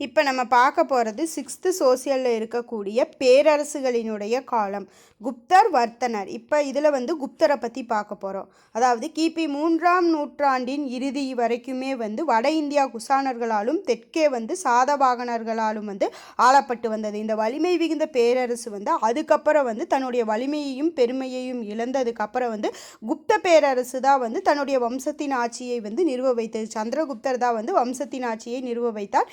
இப்போ நம்ம பார்க்க போகிறது சிக்ஸ்த்து சோசியலில் இருக்கக்கூடிய பேரரசுகளினுடைய காலம். குப்தர் வர்த்தனர். இப்போ இதில் வந்து குப்தரை பற்றி பார்க்க போகிறோம் அதாவது கிபி மூன்றாம் நூற்றாண்டின் இறுதி வரைக்குமே வந்து வட இந்தியா குசானர்களாலும் தெற்கே வந்து சாதவாகனர்களாலும் வந்து ஆளப்பட்டு வந்தது. இந்த வலிமை மிகுந்த பேரரசு வந்து அதுக்கப்புறம் வந்து தன்னுடைய வலிமையையும் பெருமையையும் இழந்ததுக்கப்புறம் வந்து குப்த பேரரசு தான் வந்து தன்னுடைய வம்சத்தின் ஆட்சியை வந்து நிறுவ வைத்தது. சந்திரகுப்தர் தான் வந்து வம்சத்தின் ஆட்சியை நிறுவ வைத்தார்.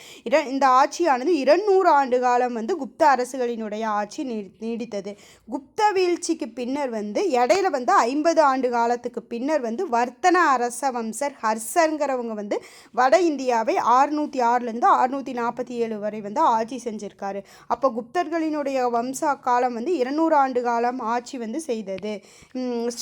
இந்த ஆட்சியானது இருநூறு ஆண்டு காலம் வந்து குப்த அரசுகளினுடைய ஆட்சி நீ- நீடித்தது. குப்த வீழ்ச்சிக்கு பின்னர் வந்து இடையில வந்து ஐம்பது ஆண்டு காலத்துக்கு பின்னர் வந்து வர்த்தன அரச வம்சர் ஹர்ஷருங்கிறவங்க வந்து வட இந்தியாவை ஆறுநூற்றி ஆறுலேருந்து ஆறுநூற்றி நாற்பத்தி ஏழு வரை வந்து ஆட்சி செஞ்சுருக்காரு. அப்போ குப்தர்களினுடைய வம்ச காலம் வந்து இருநூறு ஆண்டு காலம் ஆட்சி வந்து செய்தது.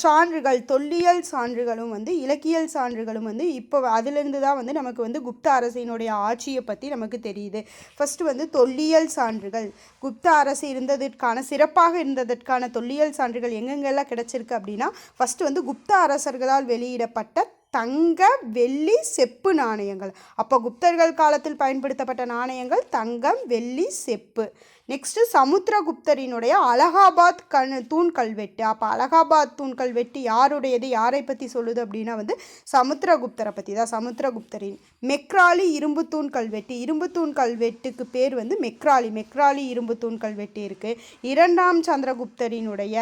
சான்றுகள் தொல்லியல் சான்றுகளும் வந்து இலக்கியல் சான்றுகளும் வந்து இப்போ அதிலிருந்து தான் வந்து நமக்கு வந்து குப்த அரசினுடைய ஆட்சியை பற்றி நமக்கு தெரியும் தெரியுது ஃபஸ்ட்டு வந்து தொல்லியல் சான்றுகள். குப்த அரசு இருந்ததற்கான சிறப்பாக இருந்ததற்கான தொல்லியல் சான்றுகள் எங்கெங்கெல்லாம் கிடச்சிருக்கு அப்படின்னா ஃபஸ்ட்டு வந்து குப்த அரசர்களால் வெளியிடப்பட்ட தங்க வெள்ளி செப்பு நாணயங்கள். அப்போ குப்தர்கள் காலத்தில் பயன்படுத்தப்பட்ட நாணயங்கள் தங்கம் வெள்ளி செப்பு. நெக்ஸ்ட்டு சமுத்திரகுப்தரினுடைய அலகாபாத் கண் தூண் கல்வெட்டு அப்போ அலகாபாத் தூண் கல்வெட்டு யாருடையது? யாரை பற்றி சொல்லுது அப்படின்னா வந்து சமுத்திரகுப்தரை பற்றி தான். சமுத்திரகுப்தரின் மெக்ராலி இரும்பு தூண் கல்வெட்டு இரும்பு தூண் கல்வெட்டுக்கு பேர் வந்து மெக்ராலி. மெக்ராலி இரும்பு தூண் கல்வெட்டு இருக்குது இரண்டாம் சந்திரகுப்தரினுடைய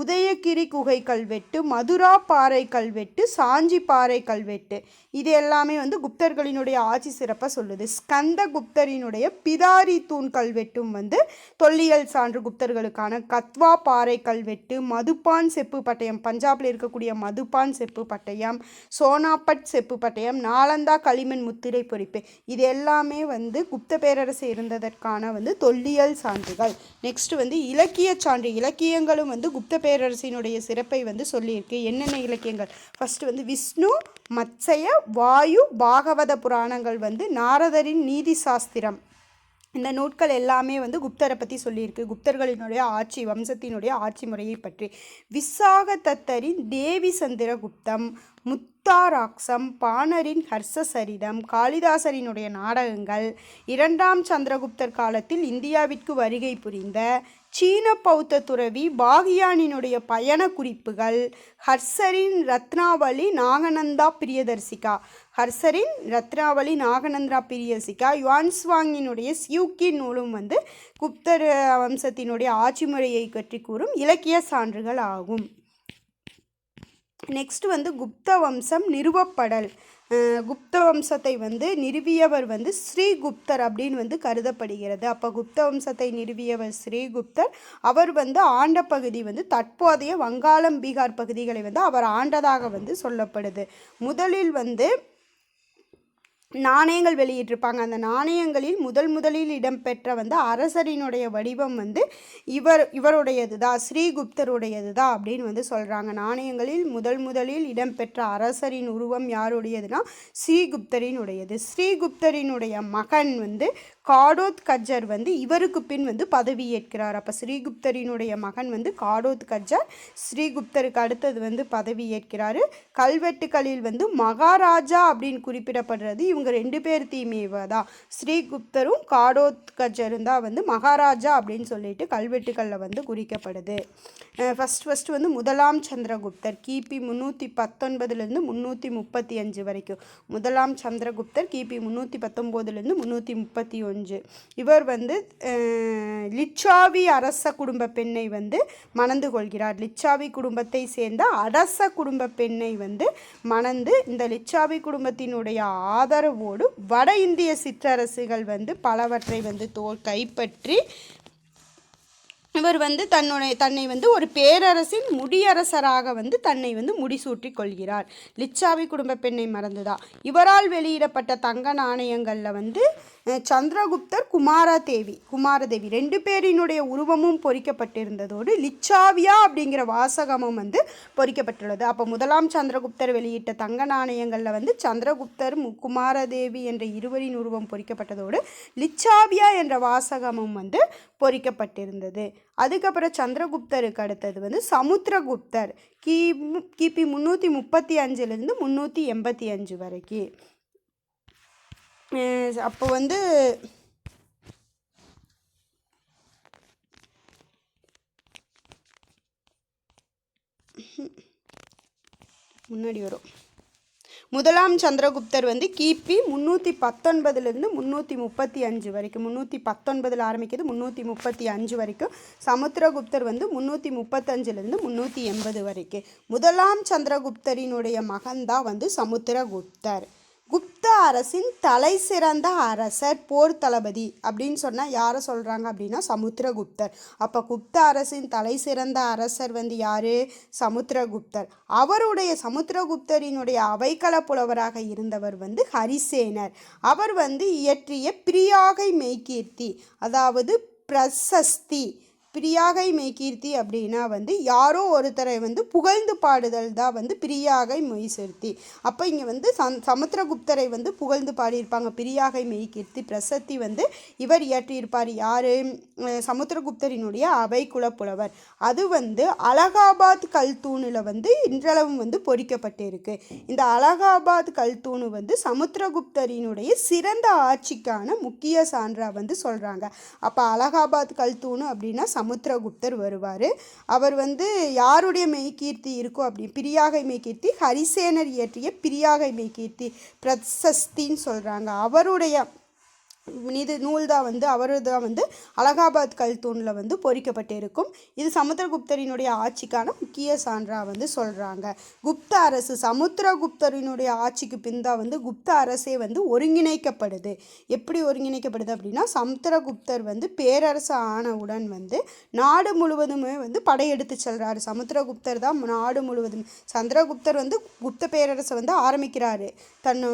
உதயகிரி குகை கல்வெட்டு மதுரா பாறை கல்வெட்டு சாஞ்சி பாறை கல்வெட்டு இது எல்லாமே வந்து குப்தர்களினுடைய ஆட்சி சிறப்பாக சொல்லுது. ஸ்கந்த குப்தரினுடைய பிதாரி தூண் கல்வெட்டும் வந்து தொல்லியல் சான்று குப்தர்களுக்கான கத்வா பாறை கல்வெட்டு மதுபான் செப்பு பட்டயம் பஞ்சாபில் இருக்கக்கூடிய மதுபான் செப்பு பட்டயம் சோனாபட் செப்பு பட்டயம் நாலந்தா களிமண் முத்திரை பொறிப்பு இது எல்லாமே வந்து குப்த பேரரசு இருந்ததற்கான வந்து தொல்லியல் சான்றுகள். நெக்ஸ்ட் வந்து இலக்கிய சான்று இலக்கியங்களும் வந்து குப்த பேரரசினுடைய சிறப்பை வந்து சொல்லியிருக்கு. என்னென்ன இலக்கியங்கள்? ஃபர்ஸ்ட் வந்து விஷ்ணு மத்சய வாயு பாகவத புராணங்கள் வந்து நாரதரின் நீதி சாஸ்திரம். இந்த நூட்கள் எல்லாமே வந்து குப்தரை பற்றி சொல்லியிருக்கு. குப்தர்களினுடைய ஆட்சி வம்சத்தினுடைய ஆட்சி முறையை பற்றி. விசாக தத்தரின் தேவி சந்திர குப்தம் முத்தாராக்சம் பாணரின் ஹர்ஷ சரிதம் காளிதாசரினுடைய நாடகங்கள் இரண்டாம் சந்திரகுப்தர் காலத்தில் இந்தியாவிற்கு வருகை புரிந்த சீன பௌத்த துறவி பாகியானினுடைய பயண குறிப்புகள் ஹர்ஷரின் ரத்னாவளி நாகநந்தா பிரியதர்சிகா. ஹர்சரின் ரத்னாவளி நாகநந்திரா பிரியசிகா யுவான்ஸ்வாங்கினுடைய சியூக்கி நூலும் வந்து குப்தர் வம்சத்தினுடைய ஆட்சி முறையை பற்றி கூறும் இலக்கிய சான்றுகள் ஆகும். நெக்ஸ்ட் வந்து குப்த வம்சம் நிறுவப்படல். குப்த வம்சத்தை வந்து நிறுவியவர் வந்து ஸ்ரீகுப்தர் அப்படின்னு வந்து கருதப்படுகிறது. அப்போ குப்த வம்சத்தை நிறுவியவர் ஸ்ரீகுப்தர். அவர் வந்து ஆண்ட பகுதி வந்து தற்போதைய வங்காளம் பீகார் பகுதிகளை வந்து அவர் ஆண்டதாக வந்து சொல்லப்படுது. முதலில் வந்து நாணயங்கள் வெளியிட்டிருப்பாங்க. அந்த நாணயங்களில் முதல் முதலில் இடம்பெற்ற வந்து அரசரினுடைய வடிவம் வந்து இவர் இவருடையது தான் ஸ்ரீகுப்தருடையது தான் அப்படின்னு வந்து சொல்கிறாங்க நாணயங்களில் முதல் முதலில் இடம்பெற்ற அரசரின் உருவம் யாருடையதுன்னா ஸ்ரீகுப்தரினுடையது. ஸ்ரீகுப்தரினுடைய மகன் வந்து காடோத் கஜ்ஜர் வந்து இவருக்கு பின் வந்து பதவியேற்கிறார் அப்போ ஸ்ரீகுப்தரினுடைய மகன் வந்து காடோத் கஜ்ஜர் ஸ்ரீகுப்தருக்கு அடுத்தது வந்து பதவியேற்கிறாரு கல்வெட்டுகளில் வந்து மகாராஜா அப்படின்னு குறிப்பிடப்படுறது இவங்க ரெண்டு பேர்த்தையுமே தான். ஸ்ரீகுப்தரும் காடோத்கஜரும் தான் வந்து மகாராஜா அப்படின்னு சொல்லிட்டு கல்வெட்டுகளில் வந்து குறிக்கப்படுது. ஃபஸ்ட் ஃபஸ்ட்டு வந்து முதலாம் சந்திரகுப்தர் கிபி முந்நூற்றி பத்தொன்பதுலேருந்து முந்நூற்றி முப்பத்தி அஞ்சு வரைக்கும். முதலாம் சந்திரகுப்தர் கிபி முந்நூற்றி பத்தொம்போதுலேருந்து முந்நூற்றி முப்பத்தி ஒன்று இவர் வந்து லிச்சாவி அரச குடும்ப பெண்ணை வந்து மணந்து கொள்கிறார். லிச்சாவி குடும்பத்தை சேர்ந்த அரச குடும்ப பெண்ணை வந்து மணந்து இந்த லிச்சாவி குடும்பத்தினுடைய ஆதரவோடு வட இந்திய சிற்றரசுகள் வந்து பலவற்றை வந்து தோல் கைப்பற்றி இவர் வந்து தன்னுடைய தன்னை வந்து ஒரு பேரரசின் முடியரசராக வந்து தன்னை வந்து முடிசூட்டி கொள்கிறார். லிச்சாவி குடும்ப பெண்ணை மறந்துதா. இவரால் வெளியிடப்பட்ட தங்க நாணயங்களில் வந்து சந்திரகுப்தர் குமாரதேவி குமாரதேவி ரெண்டு பேரினுடைய உருவமும் பொறிக்கப்பட்டிருந்ததோடு லிச்சாவியா அப்படிங்கிற வாசகமும் வந்து பொறிக்கப்பட்டுள்ளது. அப்போ முதலாம் சந்திரகுப்தர் வெளியிட்ட தங்க நாணயங்களில் வந்து சந்திரகுப்தர் மு- குமாரதேவி என்ற இருவரின் உருவம் பொறிக்கப்பட்டதோடு லிச்சாவியா என்ற வாசகமும் வந்து பொறிக்கப்பட்டிருந்தது. அதுக்கப்புறம் சந்திரகுப்தருக்கு அடுத்தது வந்து சமுத்திரகுப்தர். கி கிபி முந்நூற்றி முப்பத்தி அஞ்சுலேருந்து முந்நூற்றி எண்பத்தி அஞ்சு வரைக்கும் அப்போ வந்து முன்னாடி வரும். முதலாம் சந்திரகுப்தர் வந்து கிபி முந்நூற்றி பத்தொன்பதுலேருந்து முந்நூற்றி முப்பத்தி அஞ்சு வரைக்கும். முந்நூற்றி பத்தொன்பதில் ஆரம்பிக்கிறது முந்நூற்றி முப்பத்தி அஞ்சு வரைக்கும். சமுத்திரகுப்தர் வந்து முந்நூற்றி முப்பத்தஞ்சுலேருந்து முந்நூற்றி எண்பது வரைக்கும். முதலாம் சந்திரகுப்தரினுடைய மகன்தான் வந்து சமுத்திரகுப்தர். குப்த அரசின் தலை சிறந்த அரசர் போர் தளபதி அப்படின்னு சொன்னால் யாரை சொல்கிறாங்க அப்படின்னா சமுத்திரகுப்தர். அப்போ குப்த அரசின் தலை சிறந்த அரசர் வந்து யார்? சமுத்திரகுப்தர். அவருடைய சமுத்திரகுப்தரினுடைய அவைக்கள புலவராக இருந்தவர் வந்து ஹரிசேனர். அவர் வந்து இயற்றிய பிரியாகை மெய்கீர்த்தி அதாவது பிரசஸ்தி பிரியாகை மெய்கீர்த்தி அப்படின்னா வந்து யாரோ ஒருத்தரை வந்து புகழ்ந்து பாடுதல் தான் வந்து பிரியாகை மெய்சிர்த்தி அப்போ இங்கே வந்து சம் சமுத்திரகுப்தரை வந்து புகழ்ந்து பாடியிருப்பாங்க. பிரியாகை மெய்கீர்த்தி பிரசத்தி வந்து இவர் இயற்றியிருப்பார் யார்? சமுத்திரகுப்தரினுடைய அவை குலப்புலவர். அது வந்து அலகாபாத் கல்தூணில் வந்து இன்றளவும் வந்து பொறிக்கப்பட்டிருக்கு. இந்த அலகாபாத் கல்தூணு வந்து சமுத்திரகுப்தரினுடைய சிறந்த ஆட்சிக்கான முக்கிய சான்றாக வந்து சொல்கிறாங்க அப்போ அலகாபாத் கல்தூணு அப்படின்னா சமுத்திரகுப்தர் வருவார். அவர் வந்து யாருடைய மெய்கீர்த்தி இருக்கோ அப்படி பிரியாகை மெய்கீர்த்தி ஹரிசேனர் இயற்றிய பிரியாகை மெய்கீர்த்தி பிரசஸ்தின்னு சொல்கிறாங்க அவருடைய இது நூல் தான் வந்து அவரது தான் வந்து அலகாபாத் கல்தூணில் வந்து பொறிக்கப்பட்டிருக்கும். இது சமுத்திரகுப்தரினுடைய ஆட்சிக்கான முக்கிய சான்றாக வந்து சொல்கிறாங்க குப்த அரசு சமுத்திரகுப்தரினுடைய ஆட்சிக்கு பின்தான் வந்து குப்த அரசே வந்து ஒருங்கிணைக்கப்படுது. எப்படி ஒருங்கிணைக்கப்படுது அப்படின்னா சமுத்திரகுப்தர் வந்து பேரரசு ஆனவுடன் வந்து நாடு முழுவதுமே வந்து படையெடுத்து செல்கிறாரு சமுத்திரகுப்தர் தான் நாடு முழுவதும். சந்திரகுப்தர் வந்து குப்த பேரரசை வந்து ஆரம்பிக்கிறாரு. தன்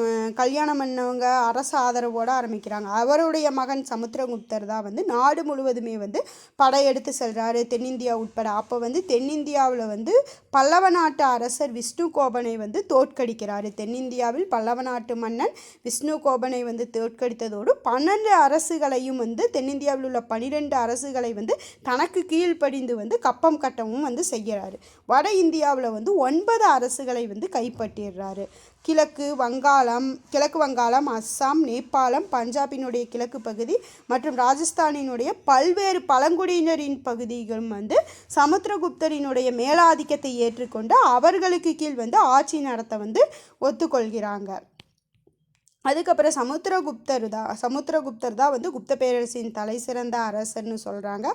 கல்யாணம் பண்ணவங்க அரசு ஆதரவோடு ஆரம்பிக்கிறாங்க. அவருடைய மகன் சமுத்திரகுப்தர் தான் வந்து நாடு முழுவதுமே வந்து படையெடுத்து செல்கிறாரு தென்னிந்தியா உட்பட அப்போ வந்து தென்னிந்தியாவில் வந்து பல்லவ நாட்டு அரசர் விஷ்ணு கோபனை வந்து தோற்கடிக்கிறாரு. தென்னிந்தியாவில் பல்லவ நாட்டு மன்னன் விஷ்ணு கோபனை வந்து தோற்கடித்ததோடு பன்னெண்டு அரசுகளையும் வந்து தென்னிந்தியாவில் உள்ள பனிரெண்டு அரசுகளை வந்து தனக்கு கீழ்ப்படிந்து வந்து கப்பம் கட்டவும் வந்து செய்கிறாரு. வட இந்தியாவில் வந்து ஒன்பது அரசுகளை வந்து கைப்பற்றிடுறாரு. கிழக்கு வங்காளம் கிழக்கு வங்காளம் அஸ்ஸாம் நேபாளம் பஞ்சாபினுடைய கிழக்கு பகுதி மற்றும் ராஜஸ்தானினுடைய பல்வேறு பழங்குடியினரின் பகுதிகளும் வந்து சமுத்திரகுப்தரினுடைய மேலாதிக்கத்தை ஏற்றுக்கொண்டு அவர்களுக்கு கீழ் வந்து ஆட்சி நடத்த வந்து ஒத்துக்கொள்கிறாங்க. அதுக்கப்புறம் சமுத்திரகுப்தர் தான் சமுத்திரகுப்தர் தான் வந்து குப்த பேரரசின் தலை சிறந்த அரசர்னு சொல்கிறாங்க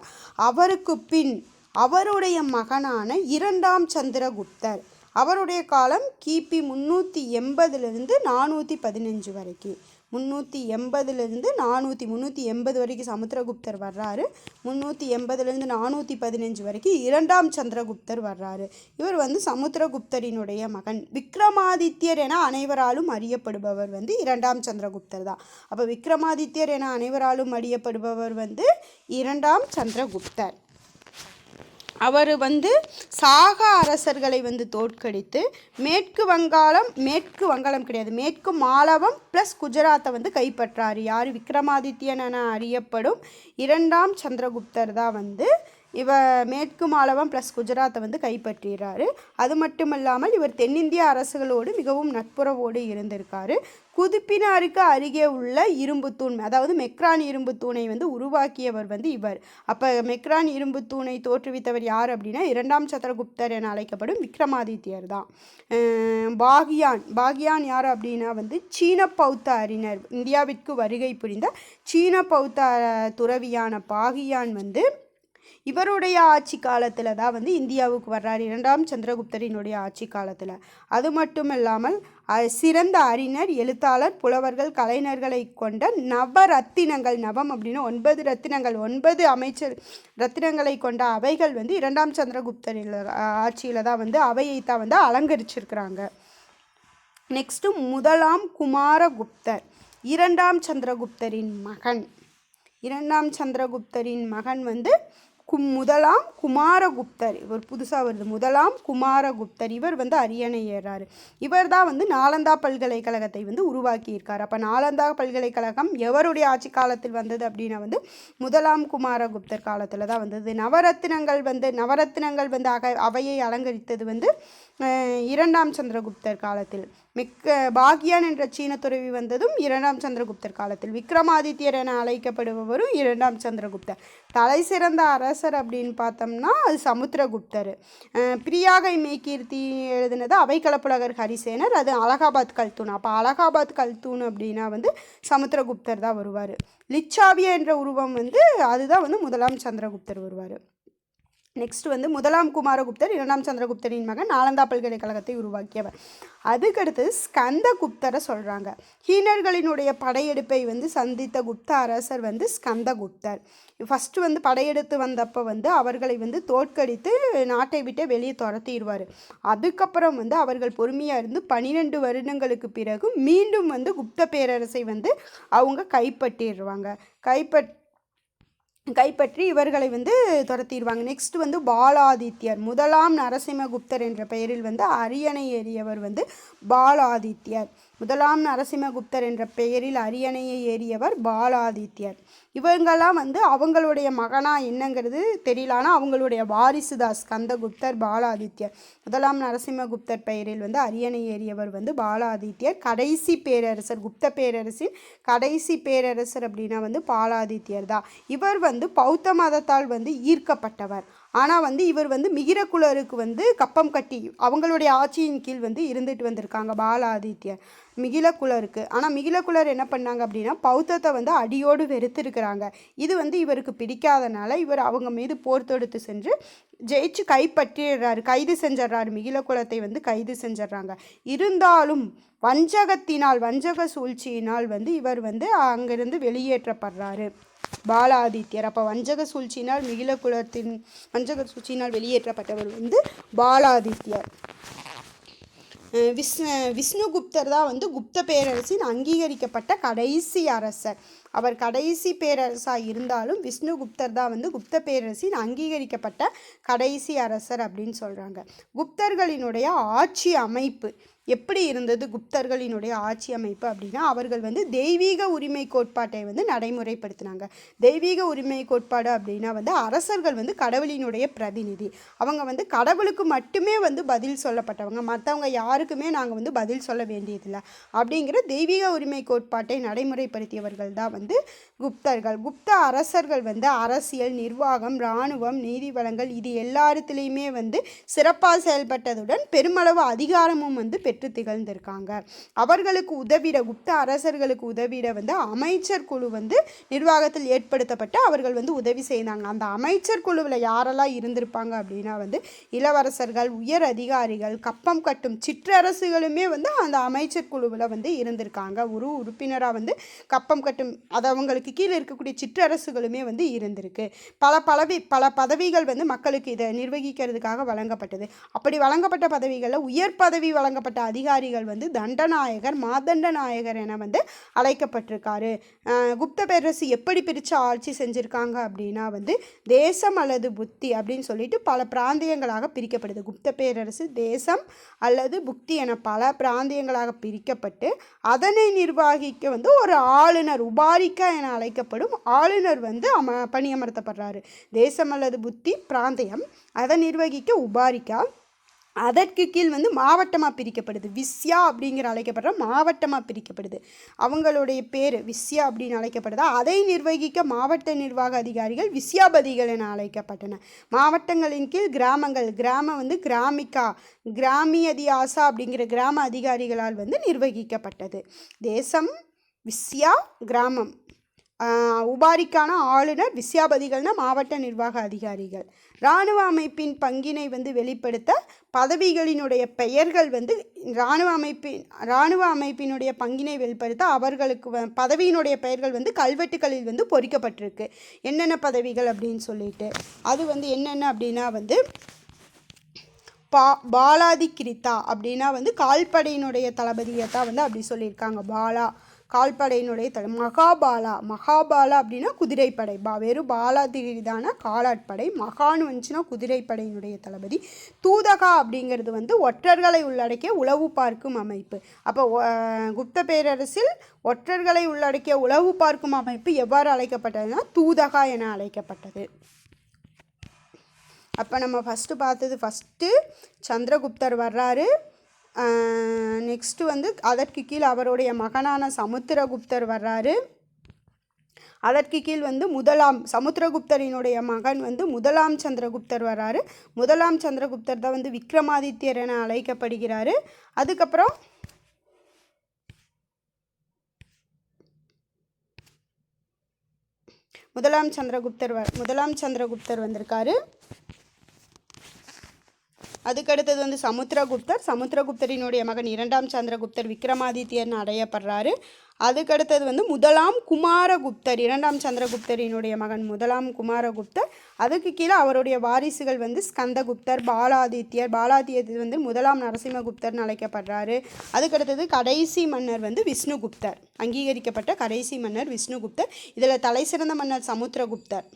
அவருக்கு பின் அவருடைய மகனான இரண்டாம் சந்திரகுப்தர். அவருடைய காலம் கிபி முந்நூற்றி எண்பதுலேருந்து நானூற்றி பதினஞ்சு வரைக்கும். முந்நூற்றி எண்பதுலேருந்து நானூற்றி முந்நூற்றி எண்பது வரைக்கும் சமுத்திரகுப்தர் வர்றாரு. முந்நூற்றி எண்பதுலேருந்து நானூற்றி பதினஞ்சு வரைக்கும் இரண்டாம் சந்திரகுப்தர் வர்றாரு. இவர் வந்து சமுத்திரகுப்தரினுடைய மகன். விக்ரமாதித்யர் என அனைவராலும் அறியப்படுபவர் வந்து இரண்டாம் சந்திரகுப்தர் தான். அப்போ விக்ரமாதித்யர் என அனைவராலும் அறியப்படுபவர் வந்து இரண்டாம் சந்திரகுப்தர். அவர் வந்து சாக அரசர்களை வந்து தோற்கடித்து மேற்கு வங்காளம் மேற்கு வங்காளம் கிடையாது மேற்கு மாலவம் ப்ளஸ் குஜராத்தை வந்து கைப்பற்றார். யார்? விக்ரமாதித்யன் என அறியப்படும் இரண்டாம் சந்திரகுப்தர் தான் வந்து இவ மேற்கு மாலவம் ப்ளஸ் குஜராத்தை வந்து கைப்பற்றிடுறாரு அது மட்டும் இல்லாமல் இவர் தென்னிந்திய அரசுகளோடு மிகவும் நட்புறவோடு இருந்திருக்காரு. குதுப்பினாருக்கு அருகே உள்ள இரும்பு தூண் அதாவது மெக்ரான் இரும்பு தூணை வந்து உருவாக்கியவர் வந்து இவர். அப்போ மெக்ரான் இரும்பு தூணை தோற்றுவித்தவர் யார் அப்படின்னா இரண்டாம் சந்திரகுப்தர் என அழைக்கப்படும் விக்ரமாதித்யர் தான். பாகியான். பாகியான் யார் அப்படின்னா வந்து சீன பௌத்த அறிஞர். இந்தியாவிற்கு வருகை புரிந்த சீன பௌத்த துறவியான பாகியான் வந்து இவருடைய ஆட்சி காலத்தில் தான் வந்து இந்தியாவுக்கு வர்றார். இரண்டாம் சந்திரகுப்தரினுடைய ஆட்சி காலத்தில். அது மட்டும் இல்லாமல் சிறந்த அறிஞர் எழுத்தாளர் புலவர்கள் கலைஞர்களை கொண்ட நவரத்தினங்கள் நவம் அப்படின்னு ஒன்பது ரத்தினங்கள் ஒன்பது அமைச்சர் ரத்தினங்களை கொண்ட அவைகள் வந்து இரண்டாம் சந்திரகுப்தரில் ஆட்சியில் தான் வந்து அவையை தான் வந்து அலங்கரிச்சிருக்கிறாங்க. நெக்ஸ்ட்டு முதலாம் குமாரகுப்தர். இரண்டாம் சந்திரகுப்தரின் மகன். இரண்டாம் சந்திரகுப்தரின் மகன் வந்து கும் முதலாம் குமாரகுப்தர். இவர் புதுசாக வருது. முதலாம் குமாரகுப்தர். இவர் வந்து அரியணை ஏறாரு. இவர் தான் வந்து நாலந்தா பல்கலைக்கழகத்தை வந்து உருவாக்கியிருக்கார். அப்போ நாலந்தா பல்கலைக்கழகம் எவருடைய ஆட்சி காலத்தில் வந்தது அப்படின்னா வந்து முதலாம் குமாரகுப்தர் காலத்தில் தான் வந்தது. நவரத்தினங்கள் வந்து நவரத்தினங்கள் வந்து அக அவையை அலங்கரித்தது வந்து இரண்டாம் சந்திரகுப்தர் காலத்தில். மிக்க பாக்யான் என்ற சீன துறவி வந்ததும் இரண்டாம் சந்திரகுப்தர் காலத்தில். விக்ரமாதித்யர் என அழைக்கப்படுபவரும் இரண்டாம் சந்திரகுப்தர். தலை சிறந்த அரசர் அப்படின்னு பார்த்தோம்னா அது சமுத்திரகுப்தர். பிரியாகை மெய்கீர்த்தி எழுதினது அவைக்களப்புலகர் ஹரிசேனர் அது அலகாபாத் கல்தூன் அப்போ அலகாபாத் கல்தூன் அப்படின்னா வந்து சமுத்திரகுப்தர் தான் வருவார். லிச்சாவிய என்ற உருவம் வந்து அதுதான் வந்து முதலாம் சந்திரகுப்தர் வருவார். நெக்ஸ்ட் வந்து முதலாம் குமாரகுப்தர் இரண்டாம் சந்திரகுப்தரின் மகன் நாலந்தா பல்கலைக்கழகத்தை உருவாக்கியவர். அதுக்கடுத்து ஸ்கந்தகுப்தரை சொல்கிறாங்க ஹீனர்களினுடைய படையெடுப்பை வந்து சந்தித்த குப்த அரசர் வந்து ஸ்கந்தகுப்தர். ஃபஸ்ட்டு வந்து படையெடுத்து வந்தப்போ வந்து அவர்களை வந்து தோற்கடித்து நாட்டை விட்டு வெளியே துரத்திடுவார். அதுக்கப்புறம் வந்து அவர்கள் பொறுமையாக இருந்து பன்னிரெண்டு வருடங்களுக்கு பிறகு மீண்டும் வந்து குப்த பேரரசை வந்து அவங்க கைப்பற்றிடுவாங்க. கைப்பற் கைப்பற்றி இவர்களை வந்து துரத்திடுவாங்க. நெக்ஸ்ட் வந்து பாலாதித்யர். முதலாம் நரசிம்மகுப்தர் என்ற பெயரில் வந்து அரியணை ஏறியவர் வந்து பாலாதித்யர். முதலாம் நரசிம்மகுப்தர் என்ற பெயரில் அரியணையை ஏறியவர் பாலாதித்யர். இவங்கெல்லாம் வந்து அவங்களுடைய மகனா என்னங்கிறது தெரியல ஆனால் அவங்களுடைய வாரிசுதாஸ் கந்தகுப்தர் பாலாதித்யர். முதலாம் நரசிம்மகுப்தர் பெயரில் வந்து அரியணை ஏறியவர் வந்து பாலாதித்யர். கடைசி பேரரசர் குப்த பேரரசின் கடைசி பேரரசர் அப்படின்னா வந்து பாலாதித்யர் தான் இவர் வந்து பௌத்த மதத்தால் வந்து ஈர்க்கப்பட்டவர். ஆனால் வந்து இவர் வந்து மிகிரகுலருக்கு வந்து கப்பம் கட்டி அவங்களுடைய ஆட்சியின் கீழ் வந்து இருந்துட்டு வந்திருக்காங்க பாலாதித்யர் மிகிலகுலருக்கு ஆனால் மிகிலகுலர் என்ன பண்ணாங்க அப்படின்னா பௌத்தத்தை வந்து அடியோடு வெறுத்திருக்கிறாங்க. இது வந்து இவருக்கு பிடிக்காதனால இவர் அவங்க மீது போர் தொடுத்து சென்று ஜெயிச்சு கைப்பற்றிடுறாரு. கைது செஞ்சிடுறாரு. மிகிலகுலத்தை வந்து கைது செஞ்சிடுறாங்க. இருந்தாலும் வஞ்சகத்தினால் வஞ்சக சூழ்ச்சியினால் வந்து இவர் வந்து அங்கிருந்து வெளியேற்றப்படுறாரு. பாலாதித்யர். அப்போ வஞ்சக சூழ்ச்சியினால் மிகில குலத்தின் வஞ்சக சூழ்ச்சியினால் வெளியேற்றப்பட்டவர் வந்து பாலாதித்யர். அஹ் விஸ் விஷ்ணுகுப்தர் தான் வந்து குப்த பேரரசின் அங்கீகரிக்கப்பட்ட கடைசி அரசர். அவர் கடைசி பேரரசாக இருந்தாலும் விஷ்ணுகுப்தர் தான் வந்து குப்த பேரரசின் அங்கீகரிக்கப்பட்ட கடைசி அரசர் அப்படின்னு சொல்கிறாங்க குப்தர்களினுடைய ஆட்சி அமைப்பு எப்படி இருந்தது குப்தர்களினுடைய ஆட்சி அமைப்பு அப்படின்னா அவர்கள் வந்து தெய்வீக உரிமை கோட்பாட்டை வந்து நடைமுறைப்படுத்தினாங்க. தெய்வீக உரிமை கோட்பாடு அப்படின்னா வந்து அரசர்கள் வந்து கடவுளினுடைய பிரதிநிதி. அவங்க வந்து கடவுளுக்கு மட்டுமே வந்து பதில் சொல்லப்பட்டவங்க. மற்றவங்க யாருக்குமே நாங்கள் வந்து பதில் சொல்ல வேண்டியதில்லை. அப்படிங்கிற தெய்வீக உரிமை கோட்பாட்டை நடைமுறைப்படுத்தியவர்கள் தான் வந்து குப்தர்கள். குப்த அரசர்கள் வந்து அரசியல் நிர்வாகம் இராணுவம் நீதி வளங்கள் இது எல்லாத்துலேயுமே வந்து சிறப்பாக செயல்பட்டதுடன் பெருமளவு அதிகாரமும் வந்து பெற்று திகழ்ந்திருக்காங்க. அவர்களுக்கு உதவிட குப்த அரசர்களுக்கு உதவிட வந்து அமைச்சர் குழு வந்து நிர்வாகத்தில் ஏற்படுத்தப்பட்டு அவர்கள் வந்து உதவி செய்தாங்க. அந்த அமைச்சர் குழுவில் யாரெல்லாம் இருந்திருப்பாங்க அப்படின்னா வந்து இளவரசர்கள் உயர் அதிகாரிகள் கப்பம் கட்டும் சிற்றரசுகளுமே வந்து அந்த அமைச்சர் குழுவில் வந்து இருந்திருக்காங்க. ஒரு உறுப்பினராக வந்து கப்பம் கட்டும் அது அவங்களுக்கு கீழே இருக்கக்கூடிய சிற்றரசுகளுமே வந்து இருந்திருக்கு. பல பலவி பல பதவிகள் வந்து மக்களுக்கு இதை நிர்வகிக்கிறதுக்காக வழங்கப்பட்டது. அப்படி வழங்கப்பட்ட பதவிகளில் உயர் பதவி வழங்கப்பட்ட அதிகாரிகள் வந்து தண்டநாயகர் மாதண்ட நாயகர் என வந்து அழைக்கப்பட்டிருக்காரு. குப்த பேரரசு எப்படி பிரித்து ஆட்சி செஞ்சுருக்காங்க அப்படின்னா வந்து தேசம் அல்லது புத்தி அப்படின்னு சொல்லிட்டு பல பிராந்தியங்களாக பிரிக்கப்படுது. குப்த பேரரசு தேசம் அல்லது புக்தி என பல பிராந்தியங்களாக பிரிக்கப்பட்டு அதனை நிர்வாகிக்க வந்து ஒரு ஆளுநர் உபாரிக்கா என அழைக்கப்படும் ஆளுநர் வந்து அம பணியமர்த்தப்படுறாரு. தேசம் அல்லது புத்தி பிராந்தியம் அதை நிர்வகிக்க உபாரிக்கா அதற்கு கீழ் வந்து மாவட்டமாக பிரிக்கப்படுது. விஸ்யா அப்படிங்கிற அழைக்கப்படுற மாவட்டமாக பிரிக்கப்படுது. அவங்களுடைய பேர் விஸ்யா அப்படின்னு அழைக்கப்படுதா? அதை நிர்வகிக்க மாவட்ட நிர்வாக அதிகாரிகள் விஸ்யாபதிகள் என அழைக்கப்பட்டன மாவட்டங்களின் கீழ் கிராமங்கள் கிராமம் வந்து கிராமிகா கிராமியதியாசா அப்படிங்கிற கிராம அதிகாரிகளால் வந்து நிர்வகிக்கப்பட்டது. தேசம் விஸ்யா கிராமம். உபாரிக்கான ஆளுநர் விஸ்யாபதிகள்னா மாவட்ட நிர்வாக அதிகாரிகள். இராணுவ அமைப்பின் பங்கினை வந்து வெளிப்படுத்த பதவிகளினுடைய பெயர்கள் வந்து இராணுவ அமைப்பின் இராணுவ அமைப்பினுடைய பங்கினை வெளிப்படுத்த அவர்களுக்கு வ- பதவியினுடைய பெயர்கள் வந்து கல்வெட்டுகளில் வந்து பொறிக்கப்பட்டிருக்கு. என்னென்ன பதவிகள் அப்படின்னு சொல்லிட்டு. அது வந்து என்னென்ன அப்படின்னா வந்து பா பாலாதி கிரித்தா அப்படின்னா வந்து கால்படையினுடைய தளபதியை தான் வந்து அப்படி சொல்லியிருக்காங்க. பாலா கால்படையினுடைய தலை. மகாபாலா. மகாபாலா அப்படின்னா குதிரைப்படை. பா வெறும் பாலாதிகிரிதான காலாட்படை. மகான்னு வந்துச்சுன்னா குதிரைப்படையினுடைய தளபதி. தூதகா அப்படிங்கிறது வந்து ஒற்றர்களை உள்ளடக்கிய உளவு பார்க்கும் அமைப்பு. அப்போ குப்த பேரரசில் ஒற்றர்களை உள்ளடக்கிய உளவு பார்க்கும் அமைப்பு எவ்வாறு அழைக்கப்பட்டதுன்னா தூதகா என அழைக்கப்பட்டது. அப்போ நம்ம ஃபஸ்ட்டு பார்த்தது ஃபஸ்ட்டு சந்திரகுப்தர் வர்றாரு. நெக்ஸ்ட்டு வந்து அதற்கு கீழ் அவருடைய மகனான சமுத்திரகுப்தர் வர்றாரு. அதற்கு கீழ் வந்து முதலாம் சமுத்திரகுப்தரினுடைய மகன் வந்து முதலாம் சந்திரகுப்தர் வராரு முதலாம் சந்திரகுப்தர் தான் வந்து விக்ரமாதித்யர் என அழைக்கப்படுகிறாரு. அதுக்கப்புறம் முதலாம் சந்திரகுப்தர் வ முதலாம் சந்திரகுப்தர் வந்திருக்காரு. அதுக்கடுத்தது வந்து சமுத்திரகுப்தர். சமுத்திரகுப்தரினுடைய மகன் இரண்டாம் சந்திரகுப்தர் விக்ரமாதித்யர்னு அடையப்படுறாரு. அதுக்கடுத்தது வந்து முதலாம் குமாரகுப்தர். இரண்டாம் சந்திரகுப்தரினுடைய மகன் முதலாம் குமாரகுப்தர். அதுக்கு கீழே அவருடைய வாரிசுகள் வந்து ஸ்கந்தகுப்தர் பாலாதித்யர். பாலாதித்யர் வந்து முதலாம் நரசிம்மகுப்தர்னு அழைக்கப்படுறாரு. அதுக்கடுத்தது கடைசி மன்னர் வந்து விஷ்ணுகுப்தர். அங்கீகரிக்கப்பட்ட கடைசி மன்னர் விஷ்ணுகுப்தர். இதில் தலைசிறந்த மன்னர் சமுத்திரகுப்தர்.